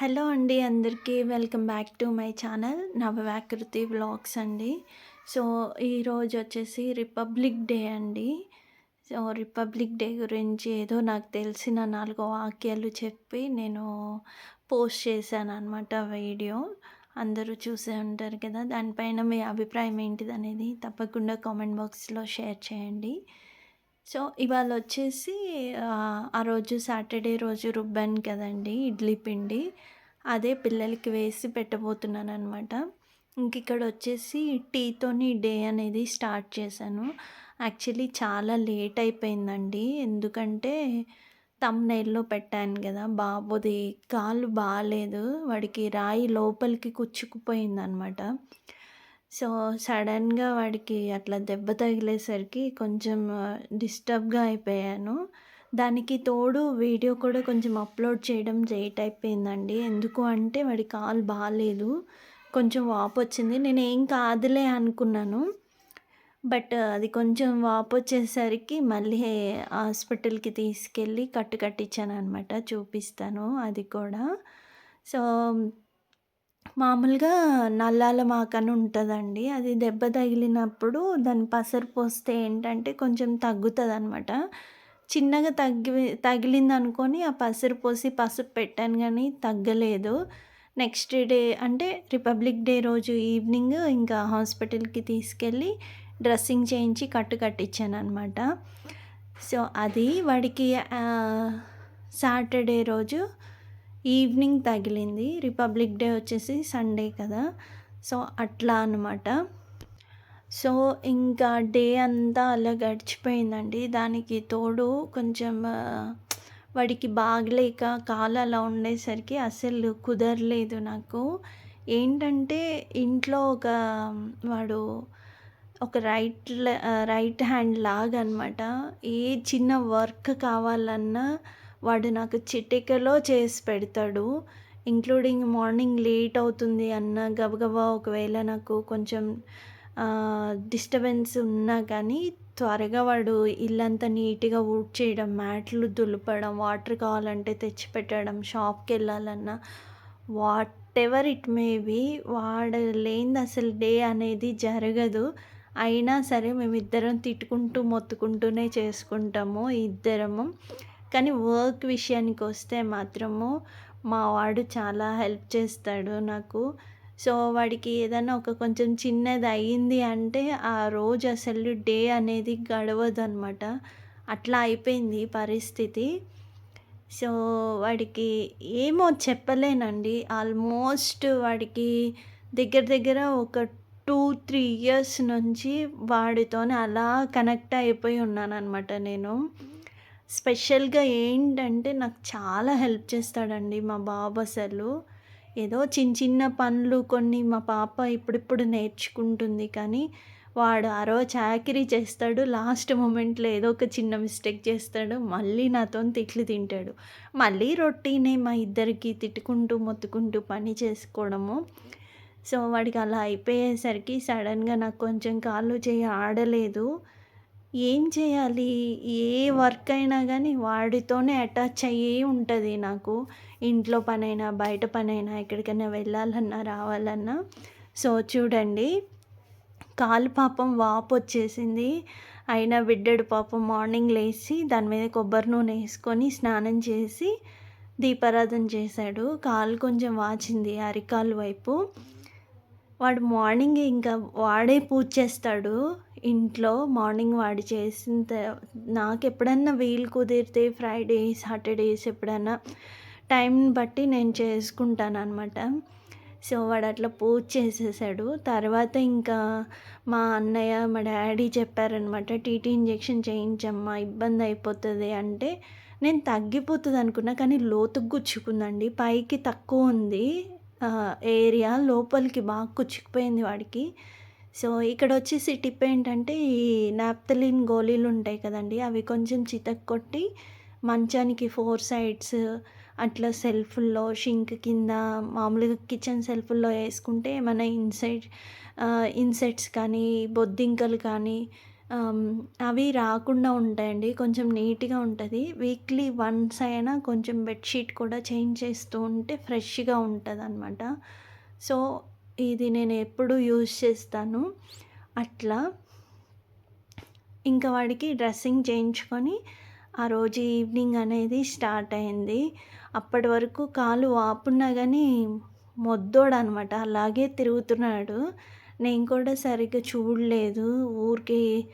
Hello అండి అందరికీ welcome back to my channel Navavakruthi vlogs అండి. సో ఈరోజు వచ్చేసి రిపబ్లిక్ డే అండి. సో రిపబ్లిక్ డే గురించి ఏదో నాకు తెలిసిన నాలుగు వాక్యాలు చెప్పి నేను పోస్ట్ చేశాను అనమాట వీడియో. అందరూ చూసే ఉంటారు కదా దానిపైన మీ అభిప్రాయం ఏంటిది అనేది తప్పకుండా కామెంట్ బాక్స్లో షేర్ చేయండి. సో ఇవాళ వచ్చేసి ఆ, రోజు సాటర్డే రోజు రుబ్బాను కదండి ఇడ్లీ పిండి. అదే పిల్లలకి వేసి పెట్టబోతున్నాను అనమాట ఇంక ఇక్కడ వచ్చేసి టీతోని డే అనేది స్టార్ట్ చేశాను. యాక్చువల్లీ చాలా లేట్ అయిపోయిందండి. ఎందుకంటే తమ్నైల్లో పెట్టాను కదా బాబుది కాలు బాగాలేదు వాడికి రాయి లోపలికి కుచ్చుకుపోయిందనమాట సో సడన్గా వాడికి అట్లా దెబ్బ తగిలేసరికి కొంచెం డిస్టర్బ్గా అయిపోయాను. దానికి తోడు వీడియో కూడా కొంచెం అప్లోడ్ చేయడం లేట్ అయిపోయిందండి. ఎందుకు అంటే వాడి కాలు బాగాలేదు కొంచెం వాపు వచ్చింది. నేను ఏం కాదులే అనుకున్నాను. బట్ అది కొంచెం వాపు వచ్చేసరికి మళ్ళీ హాస్పిటల్కి తీసుకెళ్ళి కట్టు కట్టించాను అనమాట చూపిస్తాను అది కూడా. సో మామూలుగా నల్లాల మాకని ఉంటుందండి. అది దెబ్బ తగిలినప్పుడు దాన్ని పసరు పోస్తే ఏంటంటే కొంచెం తగ్గుతుంది అనమాట చిన్నగా తగ్గి తగిలింది అనుకొని ఆ పసరు పోసి పసుపు పెట్టాను కానీ తగ్గలేదు. నెక్స్ట్ డే అంటే రిపబ్లిక్ డే రోజు ఈవినింగ్ ఇంకా హాస్పిటల్కి తీసుకెళ్ళి డ్రెస్సింగ్ చేయించి కట్టు కట్టించాను అనమాట సో అది వాడికి సాటర్డే రోజు ఈవినింగ్ తగిలింది. రిపబ్లిక్ డే వచ్చేసి సండే కదా. సో అట్లా అనమాట సో ఇంకా డే అంతా అలా గడిచిపోయిందండి. దానికి తోడు కొంచెం వాడికి బాగలేక కాలు అలా ఉండేసరికి అసలు కుదరలేదు నాకు. ఏంటంటే ఇంట్లో ఒక వాడు ఒక రైట్ రైట్ హ్యాండ్ లాగా అనమాట ఏ చిన్న వర్క్ కావాలన్నా వాడు నాకు చిటికలో చేసి పెడతాడు ఇంక్లూడింగ్ మార్నింగ్ లేట్ అవుతుంది అన్న గబగబా ఒకవేళ నాకు కొంచెం డిస్టర్బెన్స్ ఉన్నా కానీ త్వరగా వాడు ఇల్లంతా నీట్గా ఊడ్ చేయడం మ్యాట్లు దులపడం వాటర్ కావాలంటే తెచ్చిపెట్టడం షాప్కి వెళ్ళాలన్నా whatever it may be వాడు లేనిది అసలు డే అనేది జరగదు. అయినా సరే మేమిద్దరం తిట్టుకుంటూ మొత్తుకుంటూనే చేసుకుంటాము ఇద్దరము. కానీ వర్క్ విషయానికి వస్తే మాత్రము మా వాడు చాలా హెల్ప్ చేస్తాడు నాకు. సో వాడికి ఏదైనా ఒక కొంచెం చిన్నది అయ్యింది అంటే ఆ రోజు అసలు డే అనేది గడవదు అనమాట అట్లా అయిపోయింది పరిస్థితి. సో వాడికి ఏమో చెప్పలేనండి. ఆల్మోస్ట్ వాడికి దగ్గర దగ్గర ఒక టూ త్రీ ఇయర్స్ నుంచి వాడితోనే అలా కనెక్ట్ అయిపోయి ఉన్నాను అనమాట నేను. స్పెషల్గా ఏంటంటే నాకు చాలా హెల్ప్ చేస్తాడండి మా బాబు అసలు. ఏదో చిన్న చిన్న పనులు కొన్ని మా పాప ఇప్పుడిప్పుడు నేర్చుకుంటుంది కానీ వాడు అరో చాకరీ చేస్తాడు లాస్ట్ మూమెంట్లో ఏదో ఒక చిన్న మిస్టేక్ చేస్తాడు మళ్ళీ నాతో తిట్లు తింటాడు. మళ్ళీ రొట్టీనే మా ఇద్దరికి తిట్టుకుంటూ మొత్తుకుంటూ పని చేసుకోవడము. సో వాడికి అలా అయిపోయేసరికి సడన్గా నాకు కొంచెం కాళ్ళు చేయి ఆడలేదు. ఏం చేయాలి? ఏ వర్క్ అయినా కానీ వాడితోనే అటాచ్ అయ్యే ఉంటుంది నాకు. ఇంట్లో పనైనా బయట పనైనా ఎక్కడికైనా వెళ్ళాలన్నా రావాలన్నా. సో చూడండి. కాలు పాపం వాపు వచ్చేసింది. అయినా బిడ్డడు పాపం మార్నింగ్ లేచి దాని మీద కొబ్బరి నూనె వేసుకొని స్నానం చేసి దీపారాధన చేశాడు. కాలు కొంచెం వాచింది అరికాలు వైపు. వాడు మార్నింగ్ ఇంకా వాడే పూజ చేస్తాడు. ఇంట్లో మార్నింగ్ వాడు చేసిన నాకు ఎప్పుడన్నా వీలు కుదిరితే ఫ్రైడే సాటర్డేస్ ఎప్పుడన్నా టైం బట్టి నేను చేసుకుంటాను అనమాట సో వాడు అట్లా పూజ చేసేసాడు. తర్వాత ఇంకా మా అన్నయ్య మా డాడీ చెప్పారనమాట టీటీ ఇంజెక్షన్ చేయించమ్మా ఇబ్బంది అయిపోతుంది అంటే నేను తగ్గిపోతుంది అనుకున్నా కానీ లోతుకు గుచ్చుకుందండి. పైకి తక్కువ ఉంది. ఏరియా లోపలికి బాగా కుచ్చుకుపోయింది వాడికి. సో ఇక్కడ వచ్చేసి టిప్ ఏంటంటే ఈ నాప్తలిన్ గోళీలు ఉంటాయి కదండి అవి కొంచెం చితక్ కొట్టి మంచానికి ఫోర్ సైడ్స్ అట్లా సెల్ఫ్ల్లో షింక్ కింద మామూలుగా కిచెన్ సెల్ఫ్లో వేసుకుంటే ఏమైనా ఇన్సైడ్ ఇన్సెట్స్ కానీ బొద్దింకలు కానీ అవి రాకుండా ఉంటాయండి. కొంచెం నీట్‌గా ఉంటుంది వీక్లీ వన్స్ అయినా కొంచెం బెడ్‌షీట్ కూడా చేంజ్ చేస్తూ ఉంటే ఫ్రెష్‌గా ఉంటుంది అనమాట సో, ఇది నేను ఎప్పుడు యూజ్ చేస్తాను. అట్లా ఇంకా వాడికి డ్రెస్సింగ్ చేయించుకొని, ఆ రోజు ఈవినింగ్ అనేది స్టార్ట్ అయింది. అప్పటి వరకు కాలు వాపున్నా గానీ మొద్దోడనమాట. అలాగే తిరుగుతున్నాడు. నేను కూడా సరిగ్గా చూడలేదు. ఊరికే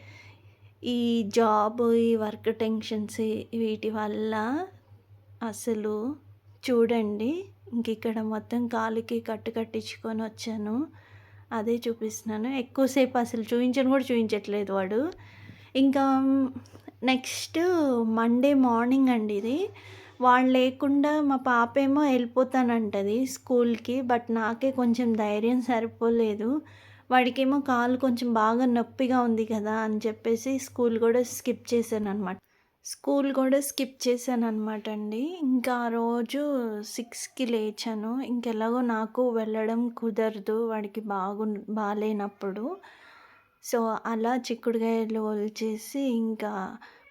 ఈ జాబ్, ఈ వర్క్ టెన్షన్స్ వీటి వల్ల అసలు చూడండి ఇంకిక్కడ మొత్తం కాలుకి కట్టు కట్టించుకొని వచ్చాను. అదే చూపిస్తున్నాను. ఎక్కువసేపు అసలు చూపించను కూడా చూపించట్లేదు వాడు. ఇంకా నెక్స్ట్ మండే మార్నింగ్ అండి ఇది. వాళ్ళు లేకుండా మా పాపేమో వెళ్ళిపోతానంటది స్కూల్‌కి. బట్ నాకే కొంచెం ధైర్యం సరిపోలేదు. వాడికేమో కాలు కొంచెం బాగా నొప్పిగా ఉంది కదా! అని చెప్పేసి స్కూల్ కూడా స్కిప్ చేశాననమాట. స్కూల్ కూడా స్కిప్ చేశాననమాట అండి. ఇంకా ఆ రోజు సిక్స్కి లేచాను. ఇంకెలాగో నాకు వెళ్ళడం కుదరదు వాడికి బాగు బాగాలేనప్పుడు సో, అలా చిక్కుడుగాయలు ఒలిచేసి ఇంకా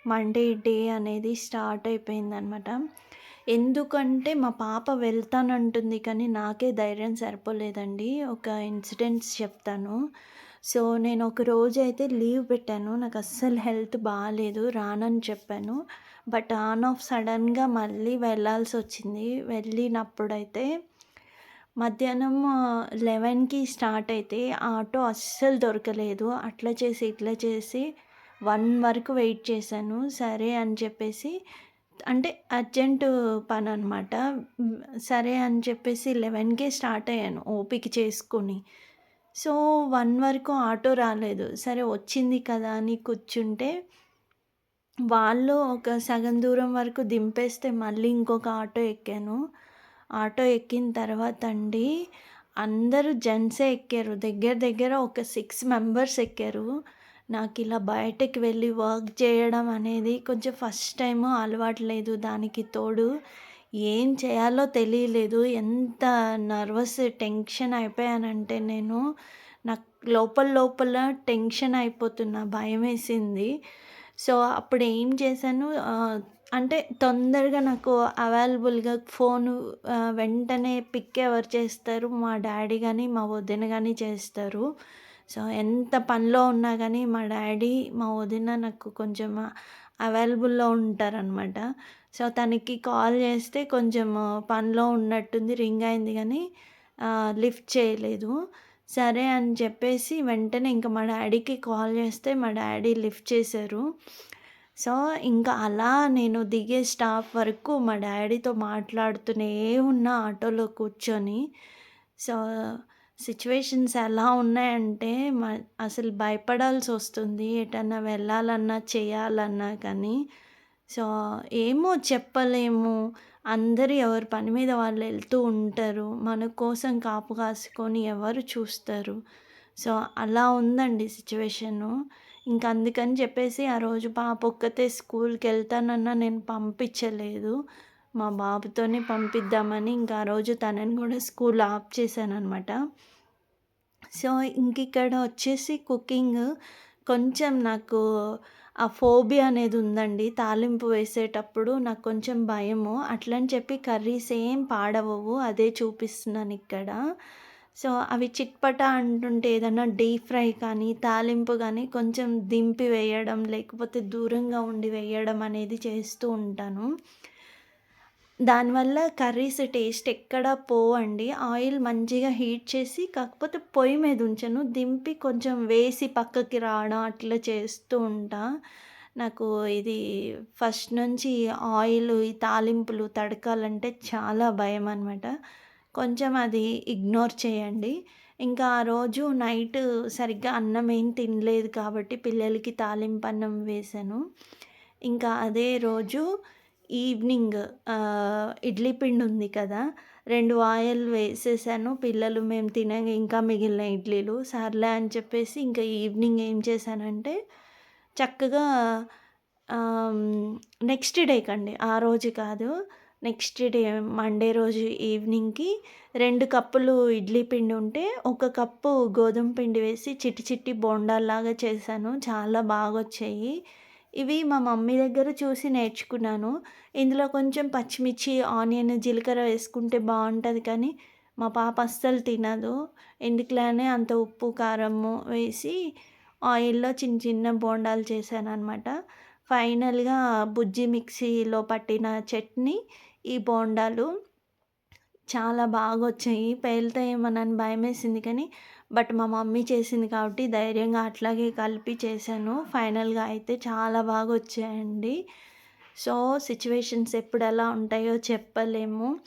మండే డే అనేది స్టార్ట్ అయిపోయిందనమాట. ఎందుకంటే మా పాప వెళ్తానంటుంది కానీ నాకే ధైర్యం సరిపోలేదండి. ఒక ఇన్సిడెంట్స్ చెప్తాను. సో, నేను ఒక రోజు అయితే లీవ్ పెట్టాను. నాకు అస్సలు హెల్త్ బాగాలేదు రానని చెప్పాను. బట్ ఆన్ ఆఫ్ సడన్గా మళ్ళీ వెళ్ళాల్సి వచ్చింది వెళ్ళినప్పుడైతే మధ్యాహ్నం 11కి స్టార్ట్ అయితే ఆటో అస్సలు దొరకలేదు. అట్లా చేసి, ఇట్లా చేసి వన్ వరకు వెయిట్ చేశాను. సరే అని చెప్పేసి అంటే అర్జెంటు పని అనమాట సరే అని చెప్పేసి 11కే స్టార్ట్ అయ్యాను ఓపిక చేసుకొని. సో, వన్ వరకు ఆటో రాలేదు. సరే వచ్చింది కదా అని కూర్చుంటే వాళ్ళు ఒక సగం దూరం వరకు దింపేస్తే మళ్ళీ ఇంకొక ఆటో ఎక్కాను. ఆటో ఎక్కిన తర్వాత అండి అందరూ జెంట్సే ఎక్కారు. దగ్గర దగ్గర ఒక సిక్స్ మెంబర్స్ ఎక్కారు. నాకు ఇలా బయటకు వెళ్ళి వర్క్ చేయడం అనేది కొంచెం ఫస్ట్ టైము అలవాటు లేదు. దానికి తోడు ఏం చేయాలో తెలియలేదు. ఎంత నర్వస్ టెన్షన్ అయిపోయానంటే నేను నాకు లోపల లోపల టెన్షన్ అయిపోతున్నా. భయమేసింది. సో, అప్పుడు ఏం చేశాను అంటే తొందరగా నాకు అవైలబుల్‌గా ఫోను వెంటనే పిక్ ఎవరు చేస్తారు? మా డాడీ కానీ మా వదిన కానీ చేస్తారు. సో, ఎంత పనిలో ఉన్నా కానీ మా డాడీ మా వదిన నాకు కొంచెం అవైలబుల్‌లో ఉంటారనమాట. సో, తనకి కాల్ చేస్తే కొంచెం పనిలో ఉన్నట్టుంది. రింగ్ అయింది కానీ లిఫ్ట్ చేయలేదు. సరే అని చెప్పేసి వెంటనే ఇంక మా డాడీకి కాల్ చేస్తే మా డాడీ లిఫ్ట్ చేశారు. సో, ఇంకా అలా నేను దిగే స్టాప్ వరకు మా డాడీతో మాట్లాడుతూనే ఉన్నా ఆటోలో కూర్చొని. సో, సిచ్యువేషన్స్ ఎలా ఉన్నాయంటే మ అసలు భయపడాల్సొస్తుంది. ఎటన్నా వెళ్ళాలన్నా, చేయాలన్నా కానీ. సో, ఏమో చెప్పలేము. అందరూ ఎవరి పని మీద వాళ్ళు వెళ్తూ ఉంటారు. మన కోసం కాపు కాసుకొని ఎవరు చూస్తారు? సో, అలా ఉందండి సిచ్యువేషను ఇంక అందుకని చెప్పేసి ఆ రోజు పాప ఒక్కతే స్కూల్కి వెళ్తానన్నా నేను పంపించలేదు. మా బాబుతోనే పంపిద్దామని ఇంకా ఆ రోజు తనని కూడా స్కూల్ ఆప్ చేశాననమాట. సో, ఇంకిక్కడ వచ్చేసి కుకింగ్ కొంచెం నాకు ఆ ఫోబియా అనేది ఉందండి. తాలింపు వేసేటప్పుడు నాకు కొంచెం భయము. అట్లని చెప్పి కర్రీస్ ఏం పాడవవు. అదే చూపిస్తున్నాను ఇక్కడ సో, అవి చిట్పటా అంటుంటే ఏదన్నా డీప్ ఫ్రై కానీ, తాలింపు కానీ కొంచెం దింపి వేయడం, లేకపోతే దూరంగా ఉండి వేయడం అనేది చేస్తూ ఉంటాను. దానివల్ల కర్రీస్ టేస్ట్ ఎక్కడా పోవండి. ఆయిల్ మంచిగా హీట్ చేసి కాకపోతే పొయ్యి మీద ఉంచను. దింపి కొంచెం వేసి పక్కకి రావడం అట్లా చేస్తూ ఉంటా. నాకు ఇది ఫస్ట్ నుంచి ఆయిల్, ఈ తాలింపులు, తడకాలంటే చాలా భయం అనమాట కొంచెం అది ఇగ్నోర్ చేయండి. ఇంకా ఆ రోజు నైట్ సరిగ్గా అన్నం ఏం తినలేదు కాబట్టి పిల్లలకి తాలింపు అన్నం వేశాను. ఇంకా అదే రోజు ఈవినింగ్ ఇడ్లీ పిండి ఉంది కదా! రెండు ఆయిల్ వేసేసాను. పిల్లలు మేము తినగా ఇంకా మిగిలిన ఇడ్లీలు. సర్లే అని చెప్పేసి ఇంకా ఈవినింగ్ ఏం చేశానంటే చక్కగా నెక్స్ట్ డే కండి ఆ రోజు కాదు. నెక్స్ట్ డే మండే రోజు ఈవినింగ్కి రెండు కప్పులు ఇడ్లీ పిండి ఉంటే ఒక కప్పు గోధుమ పిండి వేసి చిట్టి చిట్టి బోండాల్లాగా చేశాను చాలా బాగా వచ్చాయి ఇవి మా మమ్మీ దగ్గర చూసి నేర్చుకున్నాను. ఇందులో కొంచెం పచ్చిమిర్చి ఆనియన్ జీలకర్ర వేసుకుంటే బాగుంటుంది కానీ మా పాప అస్సలు తినదు. ఎందుకులానే అంత ఉప్పు కారము వేసి ఆయిల్లో చిన్న చిన్న బోండాలు చేశాను అనమాట ఫైనల్గా బుజ్జి మిక్సీలో పట్టిన చట్నీ ఈ బోండాలు చాలా బాగా వచ్చాయి పేలుతాయేమోనని భయం వేసింది కానీ బట్ మా మమ్మీ చేసింది కాబట్టి ధైర్యంగా అట్లాగే కలిపి చేశాను. ఫైనల్గా అయితే చాలా బాగా వచ్చాయండి. సో సిచ్యువేషన్స్ ఎప్పుడు ఎలా ఉంటాయో చెప్పలేము.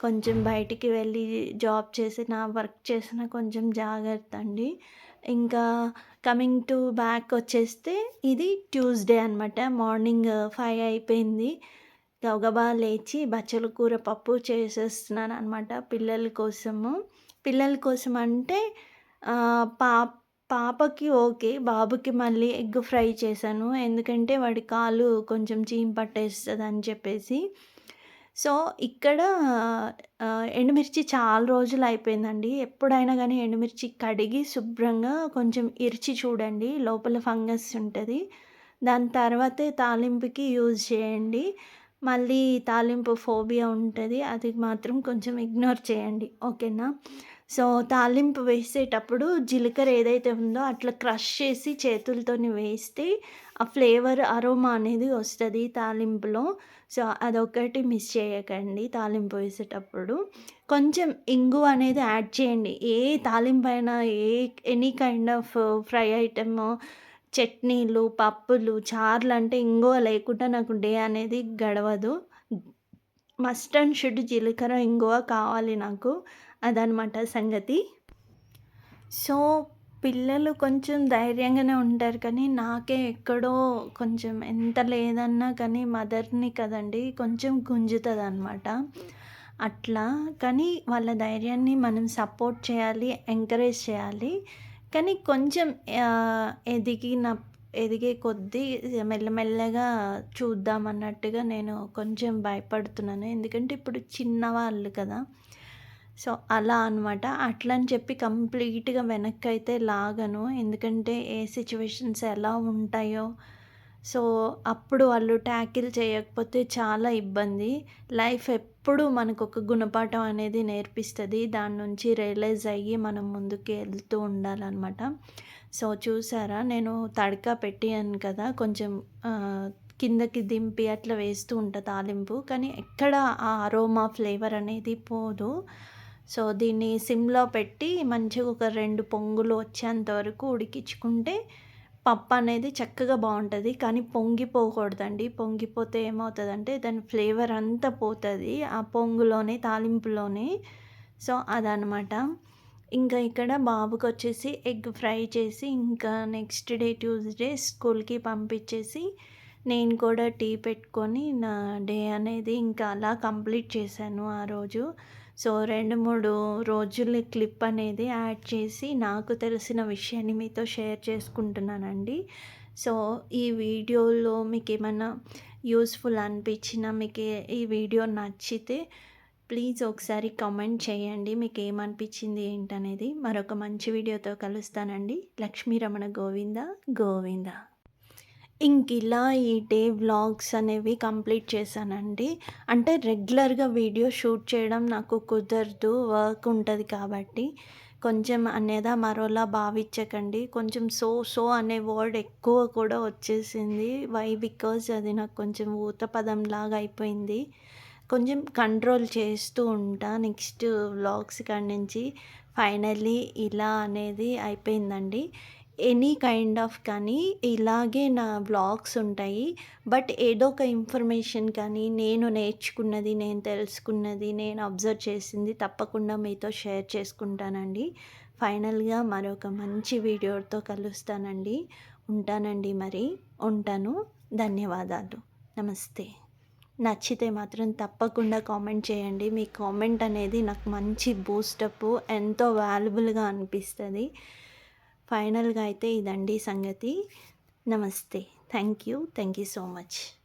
కొంచెం బయటికి వెళ్ళి జాబ్ చేసిన వర్క్ చేసిన కొంచెం జాగ్రత్త అండి. ఇంకా కమింగ్ టు బ్యాక్ వచ్చేస్తే ఇది ట్యూస్డే అనమాట మార్నింగ్ ఫైవ్ అయిపోయింది. గబగబా లేచి బచ్చల కూర పప్పు చేసేస్తున్నాను అనమాట పిల్లల కోసము. పిల్లల కోసం అంటే పా పాపకి ఓకే బాబుకి మళ్ళీ ఎగ్ ఫ్రై చేశాను. ఎందుకంటే వాడి కాలు కొంచెం చీమ్ పట్టేస్తుంది అని చెప్పేసి. సో ఇక్కడ ఎండుమిర్చి చాలా రోజులు అయిపోయిందండి. ఎప్పుడైనా కానీ ఎండుమిర్చి కడిగి శుభ్రంగా కొంచెం ఇరిచి చూడండి. లోపల ఫంగస్ ఉంటుంది. దాని తర్వాతే తాలింపుకి యూజ్ చేయండి. మళ్ళీ తాలింపు ఫోబియా ఉంటుంది. అది మాత్రం కొంచెం ఇగ్నోర్ చేయండి. ఓకేనా? సో తాలింపు వేసేటప్పుడు జీలకర్ర ఏదైతే ఉందో అట్లా క్రష్ చేసి చేతులతో వేస్తే ఆ ఫ్లేవర్ అరోమా అనేది వస్తుంది తాలింపులో. సో అదొకటి మిస్ చేయకండి తాలింపు వేసేటప్పుడు. కొంచెం ఇంగు అనేది యాడ్ చేయండి. ఏ తాలింపు అయినా ఏ any kind of fry item చట్నీలు పప్పులు చార్లు అంటే ఇంగువ లేకుండా నాకు డే అనేది గడవదు. మస్ట్ అండ్ షుడ్ జీలకర్ర ఇంగువ కావాలి నాకు. అదనమాట సంగతి. సో పిల్లలు కొంచెం ధైర్యంగానే ఉంటారు కానీ నాకే ఎక్కడో కొంచెం ఎంత లేదన్నా కానీ మదర్ని కదండి కొంచెం గుంజుతుంది అనమాట అట్లా కానీ వాళ్ళ ధైర్యాన్ని మనం సపోర్ట్ చేయాలి ఎంకరేజ్ చేయాలి. కానీ కొంచెం ఎదిగిన ఎదిగే కొద్దీ మెల్లమెల్లగా చూద్దాం అన్నట్టుగా నేను కొంచెం భయపడుతున్నాను. ఎందుకంటే ఇప్పుడు చిన్నవాళ్ళు కదా. సో అలా అనమాట అట్లా అని చెప్పి కంప్లీట్గా వెనక్కి అయితే లాగను. ఎందుకంటే ఏ సిచ్యువేషన్స్ ఎలా ఉంటాయో. సో అప్పుడు వాళ్ళు ట్యాకిల్ చేయకపోతే చాలా ఇబ్బంది. లైఫ్ ఎప్పుడు మనకు ఒక గుణపాఠం అనేది నేర్పిస్తుంది. దాని నుంచి రియలైజ్ అయ్యి మనం ముందుకు వెళ్తూ ఉండాలన్నమాట. సో చూసారా? నేను తడక పెట్టాను కదా? కొంచెం కిందకి దింపి అట్లా వేస్తూ ఉంటా తాలింపు. కానీ ఎక్కడ ఆ అరోమా ఫ్లేవర్ అనేది పోదు. సో దీన్ని సిమ్లో పెట్టి మంచిగా ఒక రెండు పొంగులు వచ్చేంత వరకు ఉడికించుకుంటే పప్పు అనేది చక్కగా బాగుంటుంది. కానీ పొంగిపోకూడదండి. పొంగిపోతే ఏమవుతుందంటే దాని ఫ్లేవర్ అంతా పోతుంది ఆ పొంగులోనే తాలింపులోనే. సో అదనమాట ఇంకా ఇక్కడ బాబుకి వచ్చేసి ఎగ్ ఫ్రై చేసి ఇంకా నెక్స్ట్ డే ట్యూస్డే స్కూల్కి పంపించేసి నేను కూడా టీ పెట్టుకొని నా డే అనేది ఇంకా అలా కంప్లీట్ చేశాను ఆ రోజు. సో రెండు మూడు రోజుల క్లిప్ అనేది యాడ్ చేసి నాకు తెలిసిన విషయాన్ని మీతో షేర్ చేసుకుంటున్నానండి. సో ఈ వీడియోలో మీకు ఏమైనా యూస్ఫుల్ అనిపించినా మీకు ఈ వీడియో నచ్చితే ప్లీజ్ ఒకసారి కామెంట్ చేయండి మీకు ఏమనిపించింది ఏంటనేది. మరొక మంచి వీడియోతో కలుస్తానండి. లక్ష్మీ రమణ గోవింద గోవింద. ఇంక ఇలా ఈ డే వ్లాగ్స్ అనేవి కంప్లీట్ చేశానండి. అంటే రెగ్యులర్గా వీడియో షూట్ చేయడం నాకు కుదరదు వర్క్ ఉంటుంది కాబట్టి. కొంచెం అనేదా మరోలా భావించకండి. కొంచెం సో సో అనే వర్డ్ ఎక్కువ కూడా వచ్చేసింది. వై? బికాజ్ అది నాకు కొంచెం ఊత పదం లాగా అయిపోయింది. కొంచెం కంట్రోల్ చేస్తూ ఉంటా నెక్స్ట్ వ్లాగ్స్ కాడి నుంచి. ఫైనల్లీ ఇలా అనేది అయిపోయిందండి. ఎనీ కైండ్ ఆఫ్ కానీ ఇలాగే నా బ్లాగ్స్ ఉంటాయి. బట్ ఏదో ఒక ఇన్ఫర్మేషన్ కానీ నేను నేర్చుకున్నది నేను తెలుసుకున్నది నేను అబ్జర్వ్ చేసింది తప్పకుండా మీతో షేర్ చేసుకుంటానండి. ఫైనల్గా మరొక మంచి వీడియోతో కలుస్తానండి. ఉంటానండి మరి. ఉంటాను. ధన్యవాదాలు. నమస్తే. నచ్చితే మాత్రం తప్పకుండా కామెంట్ చేయండి. మీ కామెంట్ అనేది నాకు మంచి బూస్టప్ ఎంతో వాల్యుబుల్గా అనిపిస్తుంది. ఫైనల్గా అయితే ఇదండి సంగతి. నమస్తే. Thank you. Thank you so much.